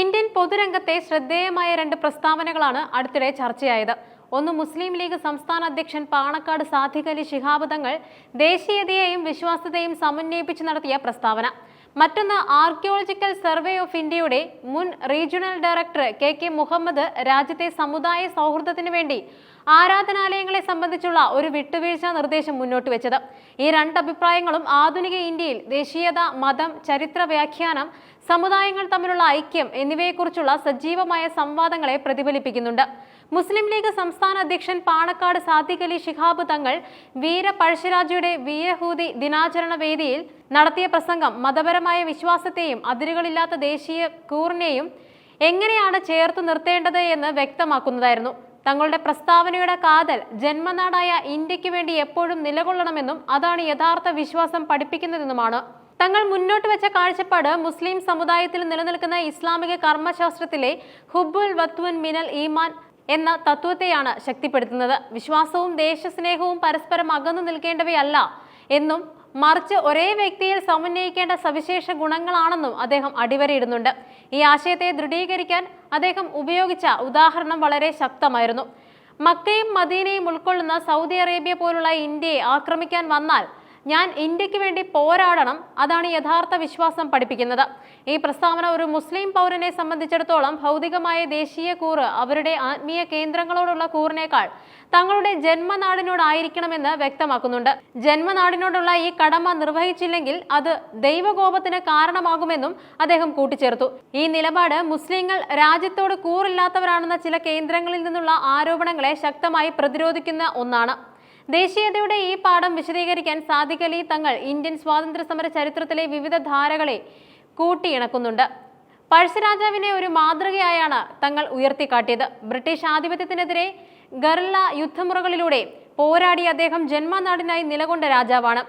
Indian പൊതുരംഗത്തെ ശ്രദ്ധേയമായ രണ്ട് പ്രസ്താവനകളാണ് അടുത്തിടെ ചർച്ചയായത്. ഒന്ന് മുസ്ലിം ലീഗ് സംസ്ഥാന അധ്യക്ഷൻ പാണക്കാട് അലി ശിഹാബ് തങ്ങൾ ദേശീയതയെയും വിശ്വാസ്യതയും സമന്വയിപ്പിച്ച് നടത്തിയ പ്രസ്താവന. മറ്റൊന്ന് ആർക്കിയോളജിക്കൽ സർവേ ഓഫ് ഇന്ത്യയുടെ മുൻ regional director K K Muhammad രാജ്യത്തെ സമുദായ സൗഹൃദത്തിന് വേണ്ടി ആരാധനാലയങ്ങളെ സംബന്ധിച്ചുള്ള ഒരു വിട്ടുവീഴ്ച നിർദ്ദേശം മുന്നോട്ട് വെച്ചത്. ഈ രണ്ട് അഭിപ്രായങ്ങളും ആധുനിക ഇന്ത്യയിൽ ദേശീയത മതം ചരിത്ര വ്യാഖ്യാനം സമുദായങ്ങൾ തമ്മിലുള്ള ഐക്യം എന്നിവയെക്കുറിച്ചുള്ള സജീവമായ സംവാദങ്ങളെ പ്രതിഫലിപ്പിക്കുന്നുണ്ട്. മുസ്ലിം ലീഗ് സംസ്ഥാന അധ്യക്ഷൻ പാണക്കാട് സാദിഖ് അലി ശിഹാബ് തങ്ങൾ വീര പഴശ്ശിരാജയുടെ വീരഹൂതി ദിനാചരണ വേദിയിൽ നടത്തിയ പ്രസംഗം മതപരമായ വിശ്വാസത്തെയും അതിരുകളില്ലാത്ത ദേശീയ കൂറിനെയും എങ്ങനെയാണ് ചേർത്ത് നിർത്തേണ്ടത് എന്ന് വ്യക്തമാക്കുന്നതായിരുന്നു. തങ്ങളുടെ പ്രസ്താവനയുടെ കാതൽ ജന്മനാടായ ഇന്ത്യയ്ക്ക് വേണ്ടി എപ്പോഴും നിലകൊള്ളണമെന്നും അതാണ് യഥാർത്ഥ വിശ്വാസം പഠിപ്പിക്കുന്നതെന്നുമാണ്. തങ്ങൾ മുന്നോട്ട് വെച്ച കാഴ്ചപ്പാട് മുസ്ലിം സമുദായത്തിൽ നിലനിൽക്കുന്ന ഇസ്ലാമിക കർമ്മശാസ്ത്രത്തിലെ ഹുബുൽ വത്വൻ മിനൽ ഈമാൻ എന്ന തത്വത്തെയാണ് ശക്തിപ്പെടുത്തുന്നത്. വിശ്വാസവും ദേശസ്നേഹവും പരസ്പരം അകന്നു നിൽക്കേണ്ടവയല്ല എന്നും മറിച്ച് ഒരേ വ്യക്തിയിൽ സമന്വയിക്കേണ്ട സവിശേഷ ഗുണങ്ങളാണെന്നും അദ്ദേഹം അടിവരയിടുന്നുണ്ട്. ഈ ആശയത്തെ ദൃഢീകരിക്കാൻ അദ്ദേഹം ഉപയോഗിച്ച ഉദാഹരണം വളരെ ശക്തമായിരുന്നു. മക്കയും മദീനയും ഉൾക്കൊള്ളുന്ന സൗദി അറേബ്യ പോലുള്ള ഇന്ത്യയെ ആക്രമിക്കാൻ വന്നാൽ ഞാൻ ഇന്ത്യയ്ക്ക് വേണ്ടി പോരാടണം അതാണ് യഥാർത്ഥ വിശ്വാസം പഠിപ്പിക്കുന്നത്. ഈ പ്രസ്താവന ഒരു മുസ്ലിം പൗരനെ സംബന്ധിച്ചിടത്തോളം ഭൗതികമായ ദേശീയ കൂറ് അവരുടെ ആത്മീയ കേന്ദ്രങ്ങളോടുള്ള കൂറിനേക്കാൾ തങ്ങളുടെ ജന്മനാടിനോടായിരിക്കണമെന്ന് വ്യക്തമാക്കുന്നുണ്ട്. ജന്മനാടിനോടുള്ള ഈ കടമ നിർവഹിച്ചില്ലെങ്കിൽ അത് ദൈവകോപത്തിന് കാരണമാകുമെന്നും അദ്ദേഹം കൂട്ടിച്ചേർത്തു. ഈ നിലപാട് മുസ്ലിങ്ങൾ രാജ്യത്തോട് കൂറില്ലാത്തവരാണെന്ന ചില കേന്ദ്രങ്ങളിൽ നിന്നുള്ള ആരോപണങ്ങളെ ശക്തമായി പ്രതിരോധിക്കുന്ന ഒന്നാണ്. ദേശീയതയുടെ ഈ പാഠം വിശദീകരിക്കാൻ സാധിക്കലി തങ്ങൾ ഇന്ത്യൻ സ്വാതന്ത്ര്യ സമര ചരിത്രത്തിലെ വിവിധ ധാരകളെ കൂട്ടിയിണക്കുന്നുണ്ട്. പഴശ്ശിരാജാവിനെ ഒരു മാതൃകയായാണ് തങ്ങൾ ഉയർത്തിക്കാട്ടിയത്. ബ്രിട്ടീഷ് ആധിപത്യത്തിനെതിരെ ഗറില്ല യുദ്ധമുറകളിലൂടെ പോരാടി അദ്ദേഹം ജന്മനാടിനായി നിലകൊണ്ട രാജാവാണ്.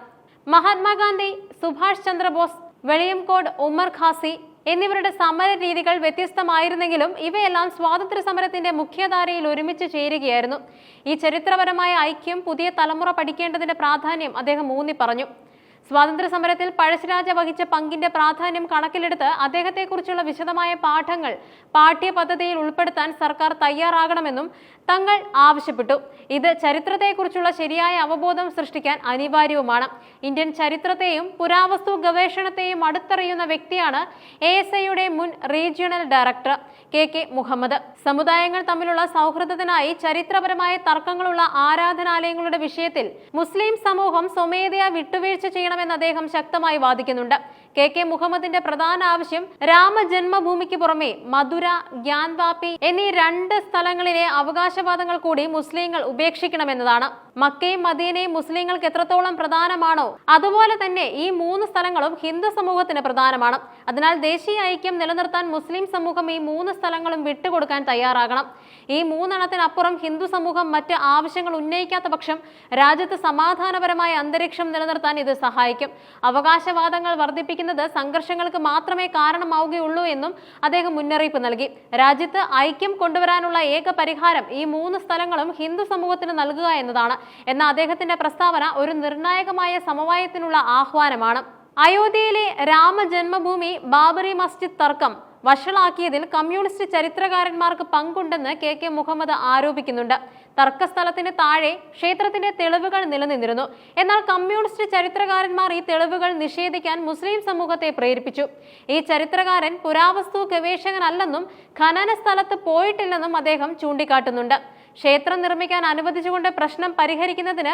മഹാത്മാഗാന്ധി സുഭാഷ് ചന്ദ്രബോസ് വെളിയംകോട് ഉമർ ഖാസി എന്നിവരുടെ സമര രീതികൾ വ്യത്യസ്തമായിരുന്നെങ്കിലും ഇവയെല്ലാം സ്വാതന്ത്ര്യ സമരത്തിന്റെ മുഖ്യധാരയിൽ ഒരുമിച്ച് ചേരുകയായിരുന്നു. ഈ ചരിത്രപരമായ ഐക്യം പുതിയ തലമുറ പഠിക്കേണ്ടതിന്റെ പ്രാധാന്യം അദ്ദേഹം ഊന്നി പറഞ്ഞു. സ്വാതന്ത്ര്യ സമരത്തിൽ പഴശ്ശിരാജ വഹിച്ച പങ്കിന്റെ പ്രാധാന്യം കണക്കിലെടുത്ത് അദ്ദേഹത്തെക്കുറിച്ചുള്ള വിശദമായ പാഠങ്ങൾ പാഠ്യപദ്ധതിയിൽ ഉൾപ്പെടുത്താൻ സർക്കാർ തയ്യാറാകണമെന്നും തങ്ങൾ ആവശ്യപ്പെട്ടു. ഇത് ചരിത്രത്തെക്കുറിച്ചുള്ള ശരിയായ അവബോധം സൃഷ്ടിക്കാൻ അനിവാര്യവുമാണ്. ഇന്ത്യൻ ചരിത്രത്തെയും പുരാവസ്തു ഗവേഷണത്തെയും അടുത്തറിയുന്ന വ്യക്തിയാണ് എ മുൻ regional director. K K Muhammad. സമുദായങ്ങൾ തമ്മിലുള്ള സൗഹൃദത്തിനായി ചരിത്രപരമായ തർക്കങ്ങളുള്ള ആരാധനാലയങ്ങളുടെ വിഷയത്തിൽ മുസ്ലിം സമൂഹം സ്വമേധയാ വിട്ടുവീഴ്ച ചെയ്യണമെന്ന് അദ്ദേഹം ശക്തമായി വാദിക്കുന്നുണ്ട്. കെ കെ മുഹമ്മദിന്റെ പ്രധാന ആവശ്യം രാമജന്മഭൂമിക്ക് പുറമെ മധുര ഗ്യാൻവാപ്പി എന്നീ രണ്ട് സ്ഥലങ്ങളിലെ അവകാശവാദങ്ങൾ കൂടി മുസ്ലിങ്ങൾ ഉപേക്ഷിക്കണമെന്നതാണ്. മക്കയും മദീനയും മുസ്ലിങ്ങൾക്ക് എത്രത്തോളം പ്രധാനമാണോ അതുപോലെ തന്നെ ഈ മൂന്ന് സ്ഥലങ്ങളും ഹിന്ദു സമൂഹത്തിന് പ്രധാനമാണ്. അതിനാൽ ദേശീയ ഐക്യം നിലനിർത്താൻ മുസ്ലിം സമൂഹം ഈ മൂന്ന് സ്ഥലങ്ങളും വിട്ടുകൊടുക്കാൻ തയ്യാറാകണം. ഈ മൂന്നെണ്ണത്തിനപ്പുറം ഹിന്ദു സമൂഹം മറ്റ് ആവശ്യങ്ങൾ ഉന്നയിക്കാത്ത പക്ഷം രാജ്യത്ത് സമാധാനപരമായ അന്തരീക്ഷം നിലനിർത്താൻ ഇത് സഹായിക്കും. അവകാശവാദങ്ങൾ വർദ്ധിപ്പിക്കുന്നത് സംഘർഷങ്ങൾക്ക് മാത്രമേ കാരണമാവുകയുള്ളൂ എന്നും അദ്ദേഹം മുന്നറിയിപ്പ് നൽകി. രാജ്യത്ത് ഐക്യം കൊണ്ടുവരാനുള്ള ഏക പരിഹാരം ഈ മൂന്ന് സ്ഥലങ്ങളും ഹിന്ദു സമൂഹത്തിന് നൽകുക എന്നതാണ്. എന്ന അദ്ദേഹത്തിന്റെ പ്രസ്താവന ഒരു നിർണായകമായ സമവായത്തിനുള്ള ആഹ്വാനമാണ്. അയോധ്യയിലെ രാമജന്മഭൂമി ബാബറി മസ്ജിദ് തർക്കം വഷളാക്കിയതിൽ കമ്മ്യൂണിസ്റ്റ് ചരിത്രകാരന്മാർക്ക് പങ്കുണ്ടെന്ന് കെ കെ മുഹമ്മദ് ആരോപിക്കുന്നുണ്ട്. തർക്കസ്ഥലത്തിന് താഴെ ക്ഷേത്രത്തിന്റെ തെളിവുകൾ നിലനിന്നിരുന്നു. എന്നാൽ കമ്മ്യൂണിസ്റ്റ് ചരിത്രകാരന്മാർ ഈ തെളിവുകൾ നിഷേധിക്കാൻ മുസ്ലിം സമൂഹത്തെ പ്രേരിപ്പിച്ചു. ഈ ചരിത്രകാരൻ പുരാവസ്തു ഗവേഷകനല്ലെന്നും ഖനന സ്ഥലത്ത് പോയിട്ടില്ലെന്നും അദ്ദേഹം ചൂണ്ടിക്കാട്ടുന്നുണ്ട്. ക്ഷേത്രം നിർമ്മിക്കാൻ അനുവദിച്ചുകൊണ്ട് പ്രശ്നം പരിഹരിക്കുന്നതിന്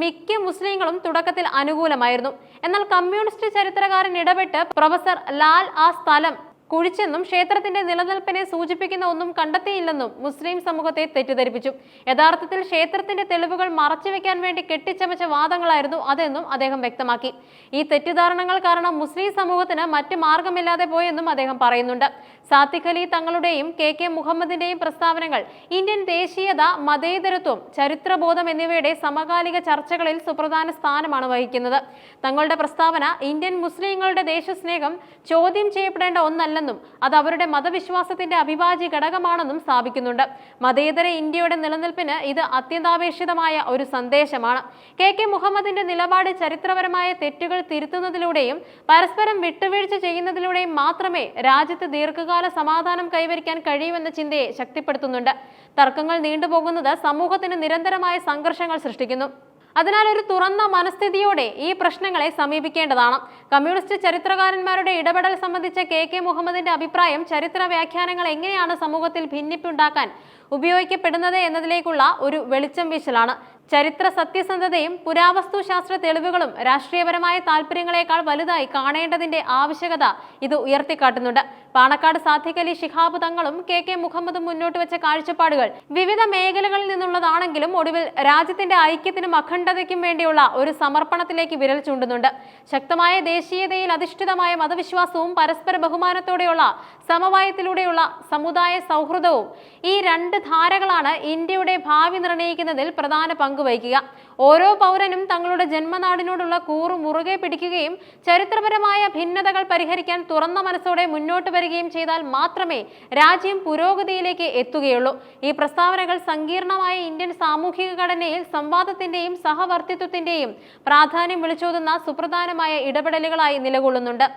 മിക്ക മുസ്ലിങ്ങളും തുടക്കത്തിൽ അനുകൂലമായിരുന്നു. എന്നാൽ കമ്മ്യൂണിസ്റ്റ് ചരിത്രകാരൻ ഇടപെട്ട് പ്രൊഫസർ ലാൽ ആ സ്ഥലം കുഴിച്ചെന്നും ക്ഷേത്രത്തിന്റെ നിലനിൽപ്പിനെ സൂചിപ്പിക്കുന്ന ഒന്നും കണ്ടെത്തിയില്ലെന്നും മുസ്ലിം സമൂഹത്തെ തെറ്റിദ്ധരിപ്പിച്ചു. യഥാർത്ഥത്തിൽ ക്ഷേത്രത്തിന്റെ തെളിവുകൾ മറച്ചുവെക്കാൻ വേണ്ടി കെട്ടിച്ചമച്ച വാദങ്ങളായിരുന്നു അതെന്നും അദ്ദേഹം വ്യക്തമാക്കി. ഈ തെറ്റിദ്ധാരണകൾ കാരണം മുസ്ലിം സമൂഹത്തിന് മറ്റ് മാർഗമില്ലാതെ പോയെന്നും അദ്ദേഹം പറയുന്നുണ്ട്. സാത്തിഖ് അലി തങ്ങളുടെയും കെ കെ മുഹമ്മദിന്റെയും പ്രസ്താവനകൾ ഇന്ത്യൻ ദേശീയത മതേതരത്വം ചരിത്രബോധം എന്നിവയുടെ സമകാലിക ചർച്ചകളിൽ സുപ്രധാന സ്ഥാനമാണ് വഹിക്കുന്നത്. തങ്ങളുടെ പ്രസ്താവന ഇന്ത്യൻ മുസ്ലിങ്ങളുടെ ദേശസ്നേഹം ചോദ്യം ചെയ്യപ്പെടേണ്ട ഒന്നല്ലെന്ന് കഴിയില്ലെന്നും അത് അവരുടെ മതവിശ്വാസത്തിന്റെ അവിഭാജ്യ ഘടകമാണെന്നും സ്ഥാപിക്കുന്നുണ്ട്. മതേതര ഇന്ത്യയുടെ നിലനിൽപ്പിന് ഇത് അത്യന്താപേക്ഷിതമായ ഒരു സന്ദേശമാണ്. കെ കെ മുഹമ്മദിന്റെ നിലപാട് ചരിത്രപരമായ തെറ്റുകൾ തിരുത്തുന്നതിലൂടെയും പരസ്പരം വിട്ടുവീഴ്ച ചെയ്യുന്നതിലൂടെയും മാത്രമേ രാജ്യത്ത് ദീർഘകാല സമാധാനം കൈവരിക്കാൻ കഴിയുമെന്ന ചിന്തയെ ശക്തിപ്പെടുത്തുന്നുണ്ട്. തർക്കങ്ങൾ നീണ്ടുപോകുന്നത് സമൂഹത്തിന് നിരന്തരമായ സംഘർഷങ്ങൾ സൃഷ്ടിക്കുന്നു. അതിനാൽ ഒരു തുറന്ന മനസ്ഥിതിയോടെ ഈ പ്രശ്നങ്ങളെ സമീപിക്കേണ്ടതാണ്. കമ്മ്യൂണിസ്റ്റ് ചരിത്രകാരന്മാരുടെ ഇടപെടൽ സംബന്ധിച്ച കെ കെ മുഹമ്മദിന്റെ അഭിപ്രായം ചരിത്ര വ്യാഖ്യാനങ്ങൾ എങ്ങനെയാണ് സമൂഹത്തിൽ ഭിന്നിപ്പുണ്ടാക്കാൻ ഉപയോഗിക്കപ്പെടുന്നത് എന്നതിലേക്കുള്ള ഒരു വെളിച്ചം വീശലാണ്. ചരിത്ര സത്യസന്ധതയും പുരാവസ്തു ശാസ്ത്ര തെളിവുകളും രാഷ്ട്രീയപരമായ താല്പര്യങ്ങളെക്കാൾ വലുതായി കാണേണ്ടതിന്റെ ആവശ്യകത ഇത് ഉയർത്തിക്കാട്ടുന്നുണ്ട്. പാണക്കാട് സാധികലി ശിഹാബ് തങ്ങളും കെ കെ മുഹമ്മദും മുന്നോട്ട് വെച്ച കാഴ്ചപ്പാടുകൾ വിവിധ മേഖലകളിൽ നിന്നുള്ളതാണെങ്കിലും ഒടുവിൽ രാജ്യത്തിന്റെ ഐക്യത്തിനും അഖണ്ഡതയ്ക്കും വേണ്ടിയുള്ള ഒരു സമർപ്പണത്തിലേക്ക് വിരൽ ചൂണ്ടുന്നുണ്ട്. ശക്തമായ ദേശീയതയിൽ അധിഷ്ഠിതമായ മതവിശ്വാസവും പരസ്പര ബഹുമാനത്തോടെയുള്ള സമവായത്തിലൂടെയുള്ള സമുദായ സൗഹൃദവും ഈ രണ്ട് ധാരകളാണ് ഇന്ത്യയുടെ ഭാവി നിർണയിക്കുന്നതിൽ പ്രധാന പങ്ക് വഹിക്കുക. ഓരോ പൗരനും തങ്ങളുടെ ജന്മനാടിനോടുള്ള കൂറ് മുറുകെ പിടിക്കുകയും ചരിത്രപരമായ ഭിന്നതകൾ പരിഹരിക്കാൻ തുറന്ന മനസ്സോടെ മുന്നോട്ട് വരികയും ചെയ്താൽ മാത്രമേ രാജ്യം പുരോഗതിയിലേക്ക് എത്തുകയുള്ളൂ. ഈ പ്രസ്താവനകൾ സങ്കീർണമായ ഇന്ത്യൻ സാമൂഹിക ഘടനയിൽ സംവാദത്തിന്റെയും സഹവർത്തിത്വത്തിന്റെയും പ്രാധാന്യം വിളിച്ചോതുന്ന സുപ്രധാനമായ ഇടപെടലുകളായി നിലകൊള്ളുന്നുണ്ട്.